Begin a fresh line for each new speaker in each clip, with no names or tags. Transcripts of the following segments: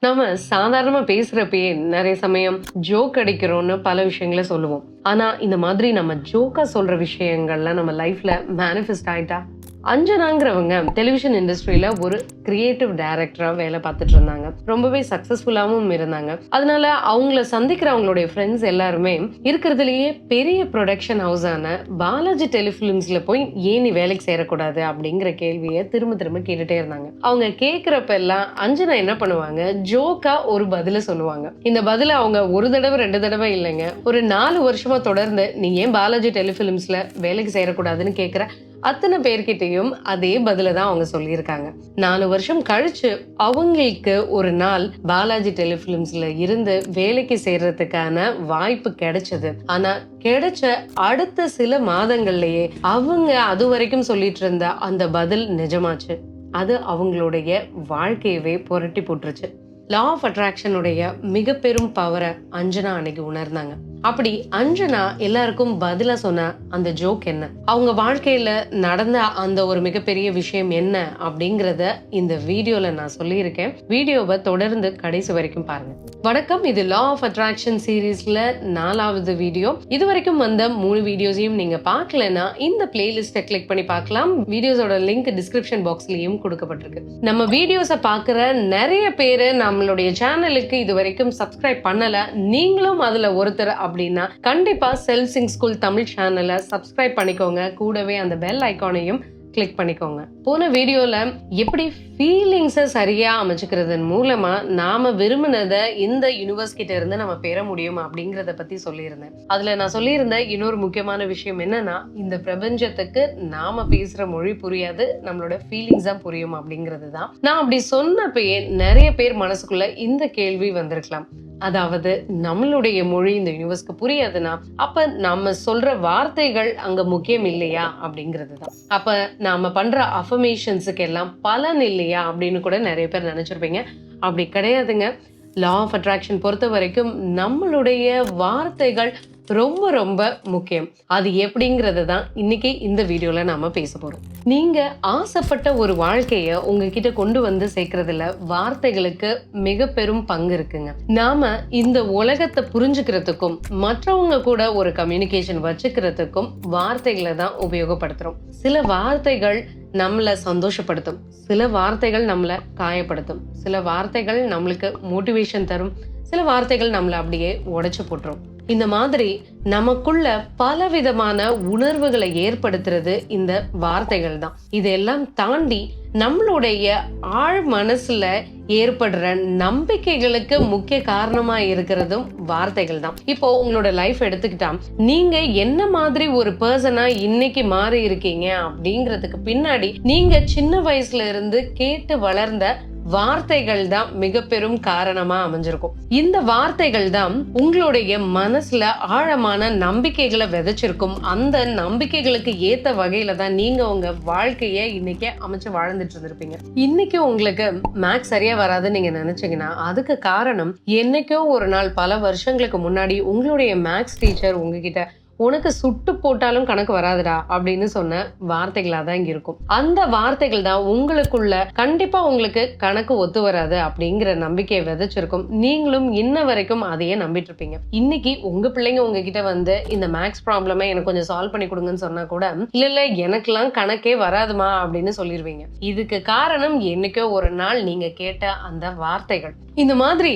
நம்ம சாதாரணமா பேசுறப்பயே நிறைய சமயம் ஜோக் அடிக்கிறோம்னு பல விஷயங்களை சொல்லுவோம். ஆனா இந்த மாதிரி நம்ம ஜோக்கா சொல்ற விஷயங்கள்லாம் நம்ம லைஃப்ல மேனிஃபெஸ்ட் ஆயிட்டா அஞ்சனாங்கிறவங்க டெலிவிஷன் இண்டஸ்ட்ரியில ஒரு கிரியேட்டிவ் டைரக்டரா வேலை பார்த்துட்டு இருந்தாங்க. ரொம்பவே சக்ஸஸ்ஃபுல்லாகவும் இருந்தாங்க. அதனால அவங்கள சந்திக்கிற அவங்களுடைய ஃப்ரெண்ட்ஸ் எல்லாருமே இருக்கிறதுலயே பெரிய ப்ரொடக்ஷன் ஹவுஸான பாலாஜி டெலிஃபிலிம்ஸ்ல போய் ஏன் நீ வேலைக்கு சேரக்கூடாது அப்படிங்கிற கேள்வியை திரும்ப திரும்ப கேட்டுட்டே இருந்தாங்க. அவங்க கேட்குறப்ப எல்லாம் அஞ்சனா என்ன பண்ணுவாங்க? ஜோக்கா ஒரு பதில சொல்லுவாங்க. இந்த பதில அவங்க ஒரு தடவை ரெண்டு தடவை இல்லைங்க. ஒரு நாலு வருஷமா தொடர்ந்து நீ ஏன் பாலாஜி டெலிஃபிலிம்ஸ்ல வேலைக்கு சேரக்கூடாதுன்னு கேட்குற அத்தனை பேர்கிட்டையும் அதே பதில தான் அவங்க சொல்லியிருக்காங்க. நாலு வருஷம் கழிச்சு அவங்களுக்கு ஒரு நாள் பாலாஜி டெலிஃபிலிம்ஸ்ல இருந்து வேலைக்கு சேர்றதுக்கான வாய்ப்பு கிடைச்சது. ஆனா கிடைச்ச அடுத்த சில மாதங்கள்லயே அவங்க அது வரைக்கும் சொல்லிட்டு இருந்த அந்த பதில் நிஜமாச்சு. அது அவங்களுடைய வாழ்க்கையவே புரட்டி போட்டுருச்சு. லா ஆஃப் அட்ராக்ஷனுடைய மிக பெரும் பவரை அஞ்சனா அன்னைக்கு உணர்ந்தாங்க. அப்படி அஞ்சனா எல்லாருக்கும் பதில சொன்ன அந்த ஜோக் என்ன? அவங்க வாழ்க்கையில நடந்த அந்த ஒரு மிகப்பெரிய விஷயம் என்ன அப்படிங்கறத இந்த வீடியோல நான் சொல்லியிருக்கேன். வீடியோவை தொடர்ந்து கடைசி வரைக்கும் பாருங்க. வணக்கம் இது லா ஆஃப் அட்ராக்ஷன் சீரீஸ்ல நாலாவது வீடியோ. இது வரைக்கும் வந்த மூணு வீடியோஸையும் நீங்க பாக்கலன்னா இந்த பிளேலிஸ்ட கிளிக் பண்ணி பார்க்கலாம். வீடியோஸோட லிங்க் டிஸ்கிரிப்ஷன் பாக்ஸ்லயும் கொடுக்கப்பட்டிருக்கு. நம்ம வீடியோஸை பாக்குற நிறைய பேரு பேர் நம்மளுடைய சேனலுக்கு இது வரைக்கும் சப்ஸ்கிரைப் பண்ணல நீங்களும் அதுல ஒருத்தர் அப்படின்னா கண்டிப்பா செல்ஃப் ஸ்கூல் தமிழ் சேனலை சப்ஸ்கிரைப் பண்ணிக்கோங்க. கூடவே அந்த பெல் ஐக்கானையும் கிளிக் பண்ணிக்கோங்க. போன வீடியோல எப்படி ஃபீலிங்ஸை சரியா அமைச்சுக்கிறதன் மூலமா நாம விரும்பினதை இந்த யூனிவர்ஸ் கிட்ட இருந்து நம்ம பெற முடியும் அப்படிங்கிறத பத்தி சொல்லியிருந்தேன். அதுல நான் சொல்லியிருந்த இன்னொரு முக்கியமான விஷயம் என்னன்னா இந்த பிரபஞ்சத்துக்கு நாம பேசுற மொழி புரியாது நம்மளோட ஃபீலிங்ஸ் தான் புரியும் அப்படிங்கிறது தான். நான் அப்படி சொன்னப்பயே நிறைய பேர் மனசுக்குள்ள இந்த கேள்வி வந்திருக்கலாம். அதாவது நம்மளுடைய மொழி இந்த யூனிவர்ஸ்க்கு புரியாதுன்னா அப்ப நம்ம சொல்ற வார்த்தைகள் அங்க முக்கியம் இல்லையா அப்படிங்கிறது தான் அப்ப நாம பண்ற அஃபர்மேஷன்ஸுக்கு எல்லாம் பலன் இல்லையா அப்படின்னு கூட நிறைய பேர் நினைச்சிருப்பீங்க. அப்படி கிடையாதுங்க. லா ஆஃப் அட்ராக்ஷன் பொறுத்த வரைக்கும் நம்மளுடைய வார்த்தைகள் ரொம்ப ரொம்ப முக்கியம். அது எப்படிங்கிறது தான் இன்னைக்கு இந்த வீடியோவில் நாம் பேச போகிறோம் நீங்கள் ஆசைப்பட்ட ஒரு வாழ்க்கையை உங்ககிட்ட கொண்டு வந்து சேர்க்கறதுல வார்த்தைகளுக்கு மிக பெரும் பங்கு இருக்குங்க. நாம இந்த உலகத்தை புரிஞ்சுக்கிறதுக்கும் மற்றவங்க கூட ஒரு கம்யூனிகேஷன் வச்சுக்கிறதுக்கும் வார்த்தைகளை தான் உபயோகப்படுத்துகிறோம் சில வார்த்தைகள் நம்மளை சந்தோஷப்படுத்தும். சில வார்த்தைகள் நம்மளை காயப்படுத்தும். சில வார்த்தைகள் நம்மளுக்கு மோட்டிவேஷன் தரும். சில வார்த்தைகள் நம்மளை அப்படியே உடைச்சு போட்டுரும். இந்த மாதிரி நமக்குள்ள பலவிதமான உணர்வுகளை ஏற்படுத்துறது இந்த வார்த்தைகள் தான் இதெல்லாம் தாண்டி நம்மளுடைய ஆழ் மனசுல ஏற்படுற நம்பிக்கைகளுக்கு முக்கிய காரணமா இருக்கிறதும் வார்த்தைகள் தான். இப்போ உங்களோட லைஃப் எடுத்துக்கிட்டா நீங்க என்ன மாதிரி ஒரு பர்சனா இன்னைக்கு மாறி இருக்கீங்க அப்படிங்கிறதுக்கு பின்னாடி நீங்க சின்ன வயசுல இருந்து கேட்டு வளர்ந்த வார்த்தைகள் தான் மிக பெரும் காரணமா அமைஞ்சிருக்கும். இந்த வார்த்தைகள் தான் உங்களுடைய மனசுல ஆழமான நம்பிக்கைகளை விதைச்சிருக்கும். அந்த நம்பிக்கைகளுக்கு ஏத்த வகையில தான் நீங்க உங்க வாழ்க்கைய இன்னைக்கு அமைச்சு வாழ்ந்துட்டு இருந்திருப்பீங்க. இன்னைக்கு உங்களுக்கு மேக்ஸ் சரியா வராதுன்னு நீங்க நினைச்சீங்கன்னா அதுக்கு காரணம் என்னைக்கோ ஒரு நாள் பல வருஷங்களுக்கு முன்னாடி உங்களுடைய மேக்ஸ் டீச்சர் உங்ககிட்ட உனக்கு சுட்டு போட்டாலும் கணக்கு வராதுடா அப்படின்னு சொன்ன வார்த்தைகளாக தான் இங்கே இருக்கும். அந்த வார்த்தைகள் தான் உங்களுக்குள்ள கண்டிப்பாக உங்களுக்கு கணக்கு ஒத்து வராது அப்படிங்கிற நம்பிக்கையை விதைச்சிருக்கும். நீங்களும் இன்ன வரைக்கும் அதையே நம்பிட்டு இருப்பீங்க. இன்னைக்கு உங்க பிள்ளைங்க உங்ககிட்ட வந்து இந்த மேக்ஸ் ப்ராப்ளமே எனக்கு கொஞ்சம் சால்வ் பண்ணி கொடுங்கன்னு சொன்னா கூட இல்ல இல்ல எனக்கெல்லாம் கணக்கே வராதுமா அப்படின்னு சொல்லிடுவீங்க இதுக்கு காரணம் என்னைக்கோ ஒரு நாள் நீங்க கேட்ட அந்த வார்த்தைகள். இந்த மாதிரி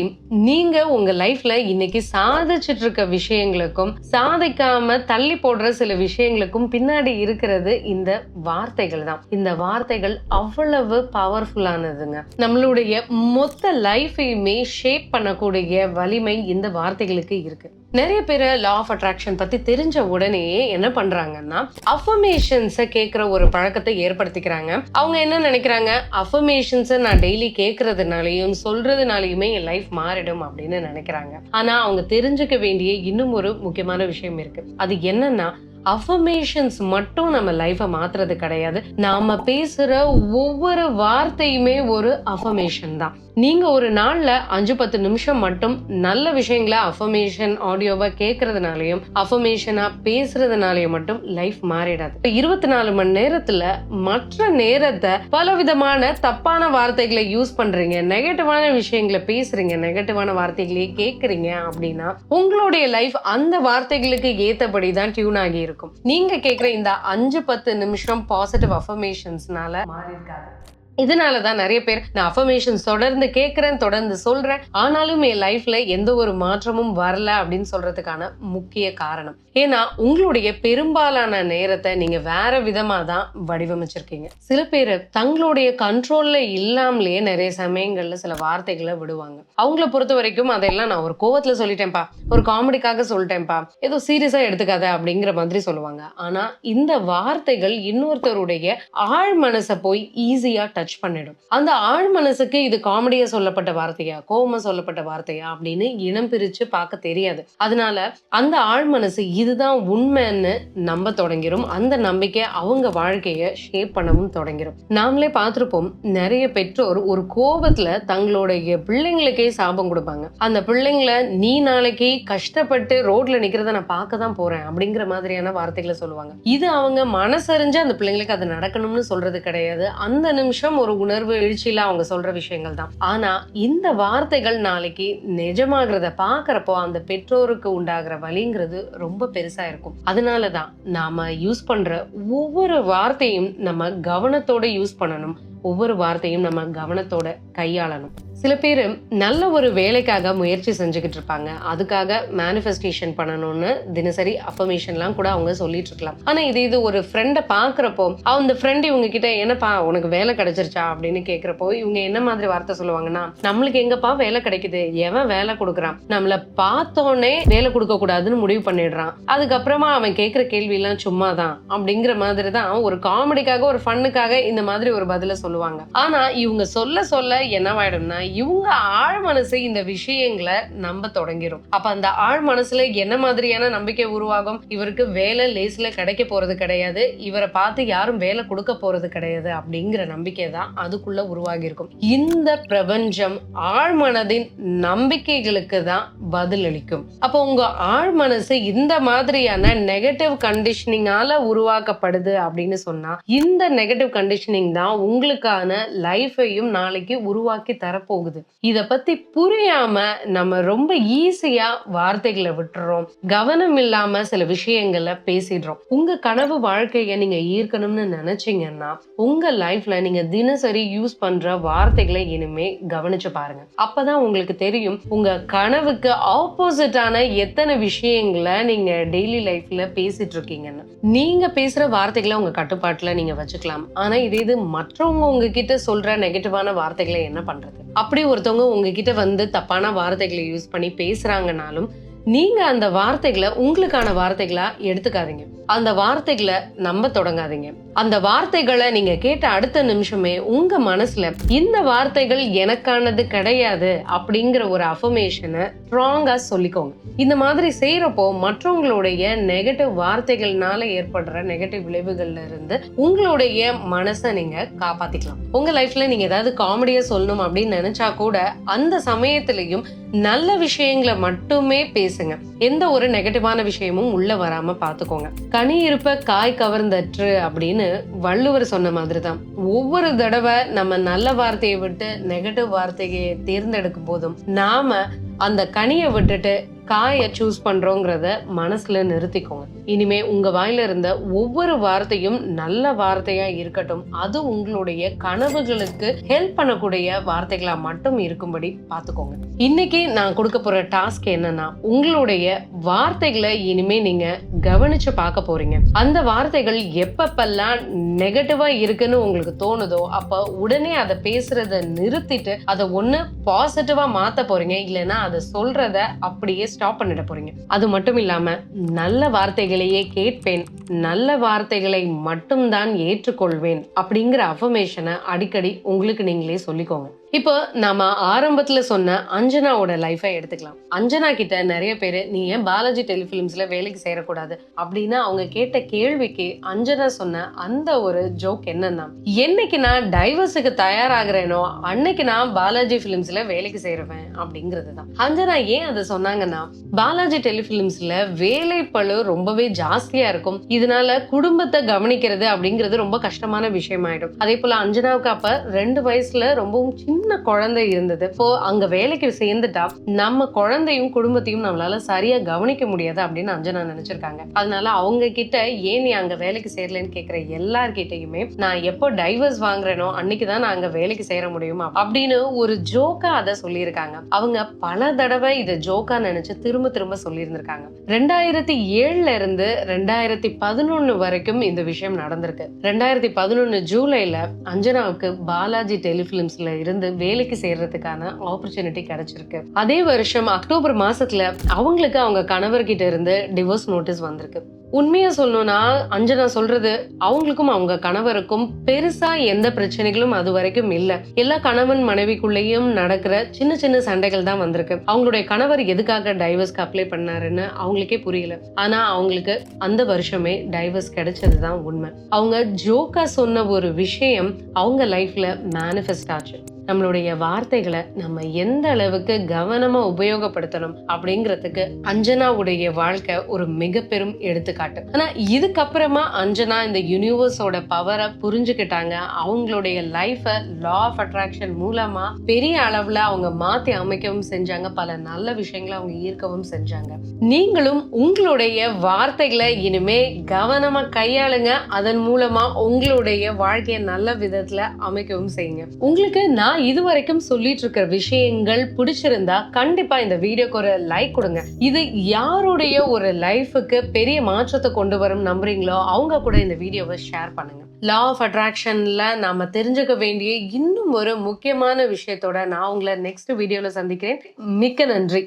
நீங்க உங்க லைஃப்ல இன்னைக்கு சாதிச்சிட்டு இருக்க விஷயங்களுக்கும் சாதிக்காம தள்ளி போடுற சில விஷயங்களுக்கும் பின்னாடி இருக்கிறது இந்த வார்த்தைகள் தான். இந்த வார்த்தைகள் அவ்வளவு பவர்ஃபுல்லானதுங்க நம்மளுடைய மொத்த லைஃபையுமே ஷேப் பண்ணக்கூடிய வலிமை இந்த வார்த்தைகளுக்கு இருக்கு. நிறைய பேர் லா ஆஃப் அட்ராக்ஷன் பத்தி தெரிஞ்ச உடனே என்ன பண்றாங்கன்னா அஃபர்மேஷன்ஸை கேட்குற ஒரு பழக்கத்தை ஏற்படுத்திக்கிறாங்க. அவங்க என்ன நினைக்கிறாங்க? அஃபர்மேஷன்ஸை நான் டெய்லி கேட்கறதுனாலையும் சொல்றதுனாலையுமே என் லைஃப் மாறிடும் அப்படின்னு நினைக்கிறாங்க. ஆனா அவங்க தெரிஞ்சுக்க வேண்டிய இன்னும் ஒரு முக்கியமான விஷயம் இருக்கு. அது என்னன்னா அஃபர்மேஷன்ஸ் மட்டும் நம்ம லைஃபை மாத்துறது கிடையாது. நாம பேசுற ஒவ்வொரு வார்த்தையுமே ஒரு அஃபர்மேஷன் தான். நீங்கள் ஒரு நாளில் அஞ்சு பத்து நிமிஷம் மட்டும் நல்ல விஷயங்களை அஃபர்மேஷன் ஆடியோவை கேட்கறதுனாலயும் அஃபர்மேஷனாக பேசுறதுனாலையும் மட்டும் லைஃப் மாறிடாது. இருபத்தி நாலு மணி நேரத்தில் மற்ற நேரத்தை பல விதமான தப்பான வார்த்தைகளை யூஸ் பண்ணுறீங்க நெகட்டிவான விஷயங்களை பேசுறீங்க நெகட்டிவான வார்த்தைகளையே கேட்குறீங்க அப்படின்னா உங்களுடைய லைஃப் அந்த வார்த்தைகளுக்கு ஏற்றபடி தான் டியூன் ஆகி இருக்கும். நீங்கள் கேட்குற இந்த அஞ்சு பத்து நிமிஷம் பாசிட்டிவ் அஃபர்மேஷன்ஸ்னால மாறி இருக்காது இதனால தான் நிறைய பேர் நான் அஃபர்மேஷன் தொடர்ந்து கேட்குறேன் தொடர்ந்து சொல்றேன். ஆனாலும் என் லைஃப்ல எந்த ஒரு மாற்றமும் வரல அப்படின்னு சொல்றதுக்கான முக்கிய காரணம். ஏன்னா உங்களுடைய பெரும்பாலான நேரத்தை நீங்க வேற விதமா தான் வடிவமைச்சிருக்கீங்க. சில பேர் தங்களுடைய கண்ட்ரோல்ல இல்லாமலேயே நிறைய சமயங்கள்ல சில வார்த்தைகளை விடுவாங்க. அவங்கள பொறுத்த வரைக்கும் அதெல்லாம் நான் ஒரு கோவத்துல சொல்லிட்டேன்ப்பா ஒரு காமெடிக்காக சொல்லிட்டேன்ப்பா ஏதோ சீரியஸா எடுத்துக்காத அப்படிங்கிற மாதிரி சொல்லுவாங்க. ஆனா இந்த வார்த்தைகள் இன்னொருத்தருடைய ஆழ் மனசை போய் ஈஸியா டச் பண்ணிடும். அந்த ஆழ் மனசுக்கு இது காமெடியா சொல்லப்பட்ட வார்த்தையா கோபமா சொல்லப்பட்ட வார்த்தையா அப்படின்னு இனம் பிரிச்சு பார்க்க தெரியாது. அதனால அந்த ஆழ் மனசு இதுதான் உண்மைன்னு நம்ப தொடங்கிரும். அந்த நம்பிக்கை அவங்க வாழ்க்கையை ஷேப் பண்ணவும் தொடங்கிரும். நாமளே பார்த்திருப்போம் நிறைய பெற்றோர் ஒரு கோபத்துல தங்களுடைய பிள்ளைங்களுக்கே சாபம் கொடுப்பாங்க. அந்த பிள்ளைங்களை நீ நாளைக்கு கஷ்டப்பட்டு ரோட்ல நிக்கிறத நான் பார்க்க தான் போறேன் அப்படிங்கிற மாதிரியான வார்த்தைகளை சொல்லுவாங்க. இது அவங்க மனசறிஞ்சு அந்த பிள்ளைங்களுக்கு அது நடக்கணும்னு சொல்றது கிடையாது. அந்த நிமிஷம் ஒரு உணர்வு எழுச்சியில அவங்க சொல்ற விஷயங்கள் தான். ஆனா இந்த வார்த்தைகள் நாளைக்கு நிஜமாகிறத பாக்குறப்போ அந்த பெற்றோருக்கு உண்டாகிற வழிங்கிறது ரொம்ப பெருசா இருக்கும். அதனாலதான் நாம யூஸ் பண்ற ஒவ்வொரு வார்த்தையும் நம்ம கவனத்தோட யூஸ் பண்ணணும். ஒவ்வொரு வார்த்தையும் நம்ம கவனத்தோட கையாளணும். சில பேர் நல்ல ஒரு வேலைக்காக முயற்சி செஞ்சுக்கிட்டு இருப்பாங்க. அதுக்காக மேனிஃபெஸ்டேஷன் பண்ணணும்னு தினசரி அஃபர்மேஷன்லாம் கூட அவங்க சொல்லிட்டு இருக்கலாம். ஆனா இது இது ஒரு ஃப்ரெண்டை பாக்குறப்போ அந்த ஃப்ரெண்ட் இவங்க கிட்ட என்னப்பா உனக்கு வேலை கிடைச்சிருச்சா? அப்படின்னு கேக்குறப்போ இவங்க என்ன மாதிரி வார்த்தை சொல்லுவாங்கன்னா நம்மளுக்கு எங்கப்பா வேலை கிடைக்குது? எவன் வேலை கொடுக்குறான்? நம்மள பார்த்தோன்னே வேலை கொடுக்க கூடாதுன்னு முடிவு பண்ணிடுறான். அதுக்கப்புறமா அவன் கேட்குற கேள்வி எல்லாம் சும்மா தான் அப்படிங்கிற மாதிரி தான் ஒரு காமெடிக்காக ஒரு ஃபன்னுக்காக இந்த மாதிரி ஒரு பதில சொல்லுவாங்க. ஆனா இவங்க சொல்ல சொல்ல என்னவாயிடும்னா இவங்க ஆழ் மனசு இந்த விஷயங்களை நம்ப தொடங்கிரும். அப்ப அந்த ஆழ் மனசுல என்ன மாதிரியான நம்பிக்கை உருவாகும்? இவருக்கு வேலை லேஸ்ல கிடைக்க போறது கிடையாது. இவரை பார்த்து யாரும் வேலை கொடுக்க போறது கிடையாது அப்படிங்கிற நம்பிக்கை தான் அதுக்குள்ள உருவாகி இருக்கும் இந்த பிரபஞ்சம் ஆழ்மனதின் நம்பிக்கைகளுக்கு தான் பதில் அளிக்கும் அப்போ உங்க ஆழ் மனசு இந்த மாதிரியான நெகட்டிவ் கண்டிஷனிங்கால உருவாக்கப்படுது அப்படின்னு சொன்னா இந்த நெகட்டிவ் கண்டிஷனிங் தான் உங்களுக்கு உங்களுக்கான லைஃபையும் நாளைக்கு உருவாக்கி தரப்போகுது. இத பத்தி புரியாம நம்ம ரொம்ப ஈஸியா வார்த்தைகளை விட்டுறோம். கவனம் இல்லாம சில விஷயங்களை பேசிடுறோம். உங்க கனவு வாழ்க்கைய நீங்க ஈர்க்கணும்னு நினைச்சீங்கன்னா உங்க லைஃப்ல நீங்க தினசரி யூஸ் பண்ற வார்த்தைகளை இனிமே கவனிச்சு பாருங்க. அப்பதான் உங்களுக்கு தெரியும் உங்க கனவுக்கு ஆப்போசிட்டான எத்தனை விஷயங்களை நீங்க டெய்லி லைஃப்ல பேசிட்டு இருக்கீங்கன்னு. நீங்க பேசுற வார்த்தைகளை உங்க கட்டுப்பாட்டுல நீங்க வச்சுக்கலாம். ஆனா இதே இது மற்றவங்க உங்ககிட்ட சொல்ற நெகட்டிவான வார்த்தைகளை என்ன பண்றது? அப்படி ஒருத்தவங்க உங்ககிட்ட வந்து தப்பான வார்த்தைகளை யூஸ் பண்ணி பேசுறாங்கனாலும் நீங்க அந்த வார்த்தைகளை உங்களுக்கான வார்த்தைகளா எடுத்துக்காதீங்க. அந்த வார்த்தைகளை நம்ப தொடங்காதீங்க. அந்த வார்த்தைகளை நீங்க கேட்ட அடுத்த நிமிஷமே உங்க மனசுல இந்த வார்த்தைகள் எனக்கானது கிடையாது அப்படிங்கிற ஒரு அஃபர்மேஷனை ஸ்ட்ராங்கா சொல்லிக்கோங்க. இந்த மாதிரி செய்யறப்போ மற்றவங்களுடைய நெகட்டிவ் வார்த்தைகள்னால ஏற்படுற நெகட்டிவ் விளைவுகள்ல இருந்து உங்களுடைய மனசை நீங்க காப்பாத்திக்கலாம். உங்க லைஃப்ல நீங்க ஏதாவது காமெடியா சொல்லணும் அப்படின்னு நினைச்சா கூட அந்த சமயத்திலையும் நல்ல விஷயங்களை மட்டுமே பேசுங்க. எந்த ஒரு நெகட்டிவான விஷயமும் உள்ள வராம பாத்துக்கோங்க. கனி இருப்ப காய் கவர்ந்தற்று அப்படின்னு வள்ளுவர் சொன்ன மாதிரி தான் ஒவ்வொரு தடவை நம்ம நல்ல வார்த்தையை விட்டு நெகட்டிவ் வார்த்தையை தேர்ந்தெடுக்கும் போதும் நாம அந்த கனியை விட்டுட்டு காயை சூஸ் பண்றோங்கிறத மனசுல நிறுத்திக்கோங்க. இனிமே உங்க வாயில இருந்த ஒவ்வொரு வார்த்தையும் நல்ல வார்த்தையாக இருக்கட்டும். அது உங்களுடைய கனவுகளுக்கு ஹெல்ப் பண்ணக்கூடிய வார்த்தைகளா மட்டும் இருக்கும்படி பார்த்துக்கோங்க. இன்னைக்கு நான் கொடுக்க போற டாஸ்க் என்னன்னா உங்களுடைய வார்த்தைகளை இனிமே நீங்கள் கவனிச்சு பார்க்க போறீங்க. அந்த வார்த்தைகள் எப்பப்பெல்லாம் நெகட்டிவா இருக்குன்னு உங்களுக்கு தோணுதோ அப்போ உடனே அதை பேசுறத நிறுத்திட்டு அதை ஒண்ணு பாசிட்டிவாக மாற்ற போறீங்க. இல்லைன்னா அதை சொல்றத அப்படியே ஸ்டாப் பண்ணிட போறீங்க. அது மட்டும் இல்லாம நல்ல வார்த்தைகளையே கேட்பேன். நல்ல வார்த்தைகளை மட்டும்தான் ஏற்றுக்கொள்வேன் அப்படிங்கிற அஃபர்மேஷனை அடிக்கடி உங்களுக்கு நீங்களே சொல்லிக்கோங்க. இப்போ நாம ஆரம்பத்துல சொன்ன அஞ்சனாவோட லைஃபை எடுத்துக்கலாம். அஞ்சனா கிட்ட நிறைய பேர் நீ ஏன் பாலாஜி டெலிஃபிலிம்ஸ்ல வேலைக்கு சேரக்கூடாது? அப்படின்னு அவங்க கேட்ட கேள்விக்கு அஞ்சனா சொன்ன அந்த ஒரு ஜோக் என்னன்னா என்னைக்கு நான் டைவர்ஸுக்கு தயாராகிறேனோ அன்னைக்கு நான் பாலாஜி பிலிம்ஸ்ல வேலைக்கு சேருவேன் அப்படிங்கிறது தான். அஞ்சனா ஏன் அதை சொன்னாங்கன்னா பாலாஜி டெலிஃபிலிம்ஸ்ல வேலை ரொம்பவே ஜாஸ்தியா இருக்கும். இதனால குடும்பத்தை கவனிக்கிறது அப்படிங்கிறது ரொம்ப கஷ்டமான விஷயமாயிடும். அதே போல அஞ்சனாவுக்கு அப்ப ரெண்டு வயசுல ரொம்பவும் சின்ன குழந்தை இருந்தது. இப்போ அங்க வேலைக்கு சேர்ந்துட்டா நம்ம குழந்தையும் குடும்பத்தையும் நம்மளால சரியா கவனிக்க முடியாது அப்படின்னு அஞ்சனா நினைச்சிருக்காங்க. அதனால அவங்க கிட்ட ஏன் நீ அங்க வேலைக்கு சேரலன்னு கேக்குற எல்லார்கிட்டயுமே நான் எப்போ டைவர்ஸ் வாங்குறேனோ அன்னைக்கு தான் நான் அங்க வேலைக்கு சேர முடியும்? அப்படின்னு ஒரு ஜோக்கா அதை சொல்லியிருக்காங்க. அவங்க பல தடவை இதை ஜோக்கா நினைச்சு திரும்ப திரும்ப சொல்லியிருந்திருக்காங்க. ரெண்டாயிரத்தி ஏழுல இருந்து ரெண்டாயிரத்தி பதினொன்னு வரைக்கும் இந்த விஷயம் நடந்திருக்கு. ரெண்டாயிரத்தி பதினொன்னு ஜூலைல அஞ்சனாவுக்கு பாலாஜி டெலிஃபிலிம்ஸ்ல இருந்து வேலைக்கு சேர்றதுக்கான ஆப்பர்ச்சுனிட்டி கிடைச்சிருக்கு. அதே வருஷம் அக்டோபர் மாசத்துல அவங்களுக்கு அவங்க கணவர்கிட்ட இருந்து டிவோர்ஸ் நோட்டீஸ் வந்திருக்கு. உண்மையா சொல்லணும்னா அஞ்சனா சொல்றது அவங்களுக்கும் அவங்க கணவருக்கும் பெருசா எந்த பிரச்சனைகளும் அது வரைக்கும் இல்ல. எல்லா கணவன் மனைவிக்குள்ளேயும் நடக்கிற சின்ன சின்ன சண்டைகள் தான் வந்திருக்கு. அவங்களுடைய கணவர் எதுக்காக டைவர்ஸ்க்கு அப்ளை பண்ணாருன்னு அவங்களுக்கே புரியல. ஆனா அவங்களுக்கு அந்த வருஷமே டைவர்ஸ் கிடைச்சதுதான் உண்மை. அவங்க ஜோக்கா சொன்ன ஒரு விஷயம் அவங்க லைஃப்ல மேனிஃபெஸ்ட் ஆச்சு. நம்மளுடைய வார்த்தைகளை நம்ம எந்த அளவுக்கு கவனமா உபயோகப்படுத்தணும் அப்படிங்கிறதுக்கு அஞ்சனாவுடைய வாழ்க்கை ஒரு மிக பெரும் எடுத்துக்காட்டு. ஆனா இதுக்கப்புறமா அஞ்சனா இந்த யூனிவர்ஸோட பவரை புரிஞ்சுக்கிட்டாங்க. அவங்களுடைய லைஃபை லா ஆஃப் அட்ராக்ஷன் மூலமா பெரிய அளவுல அவங்க மாத்தி அமைக்கவும் செஞ்சாங்க. பல நல்ல விஷயங்களை அவங்க ஈர்க்கவும் செஞ்சாங்க. நீங்களும் உங்களுடைய வார்த்தைகளை இனிமே கவனமா கையாளுங்க. அதன் மூலமா உங்களுடைய வாழ்க்கையை நல்ல விதத்துல அமைக்கவும் செய்யுங்க. உங்களுக்கு நான் நான் இது வரைக்கும் சொல்லிட்டு இருக்கிற விஷயங்கள் பிடிச்சிருந்தா கண்டிப்பா இந்த வீடியோக்கு ஒரு லைக் கொடுங்க. இது யாருடைய ஒரு லைஃபுக்கு பெரிய மாற்றத்தை கொண்டு வரும் நம்புறீங்களோ அவங்க கூட இந்த வீடியோவை ஷேர் பண்ணுங்க. லா ஆஃப் அட்ராக்ஷன்ல நாம தெரிஞ்சுக்க வேண்டிய இன்னும் ஒரு முக்கியமான விஷயத்தோட நான் உங்களை நெக்ஸ்ட் வீடியோல சந்திக்கிறேன். மிக்க நன்றி.